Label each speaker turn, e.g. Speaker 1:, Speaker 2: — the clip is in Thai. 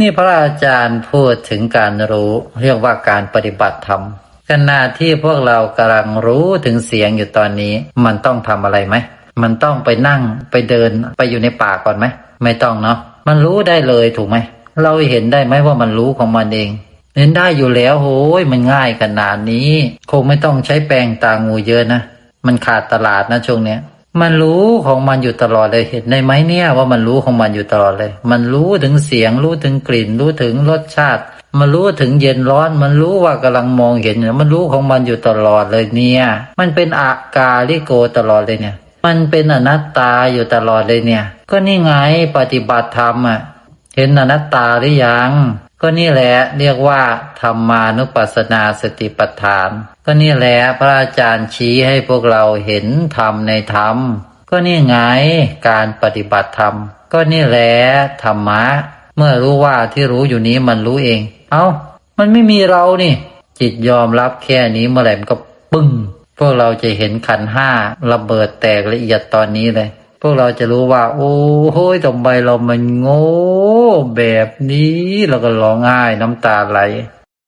Speaker 1: นี่พระอาจารย์พูดถึงการรู้เรียกว่าการปฏิบัติธรรมขณะที่พวกเรากำลังรู้ถึงเสียงอยู่ตอนนี้ มันต้องทำอะไรไหม มันต้องไปนั่งไปเดินไปอยู่ในป่าก่อนไหม ไม่ต้องเนาะมันรู้ได้เลยถูกไหม เราเห็นได้ไหมว่ามันรู้ของมันเองเห็นได้อยู่แล้วโอ้ยมันง่ายขนาดนี้ คงไม่ต้องใช้แปรงตางูเยอะนะ มันขาดตลาดนะช่วงเนี้ย มันรู้ของมันอยู่ตลอดเลยเห็นได้ไหมเนี่ย ว่ามันรู้ของมันอยู่ตลอดเลย มันรู้ถึงเสียง รู้ถึงกลิ่น รู้ถึงรสชาติ มันรู้ถึงเย็นร้อน มันรู้ว่ากำลังมองเห็นมันรู้ของมันอยู่ตลอดเลยเนี่ย มันเป็นอากาลิโกตลอดเลยเนี่ย มันเป็นอนัตตาอยู่ตลอดเลยเนี่ย ก็นี่ไงปฏิบัติธรรมอะ เห็นอนัตตาหรือยัง ก็นี่แหละเรียกว่าธรรมานุปัสสนาสติปัฏฐาน ก็นี่แหละพระอาจารย์ชี้ให้พวกเราเห็นธรรมในธรรม ก็นี่ไงการปฏิบัติธรรม ก็นี่แหละธรรมะ เมื่อรู้ว่าที่รู้อยู่นี้มันรู้เอง เอา้า มันไม่มีเรานี่ จิตยอมรับแค่นี้เมื่อไหร่มันก็ปึ้ง พวกเราจะเห็นขันห้าระเบิดแตกละเอียดตอนนี้เลย พวกเราจะรู้ว่า โอ้โหทำไมเรามันโง่แบบนี้เราก็ร้องไห้น้ำตาไหล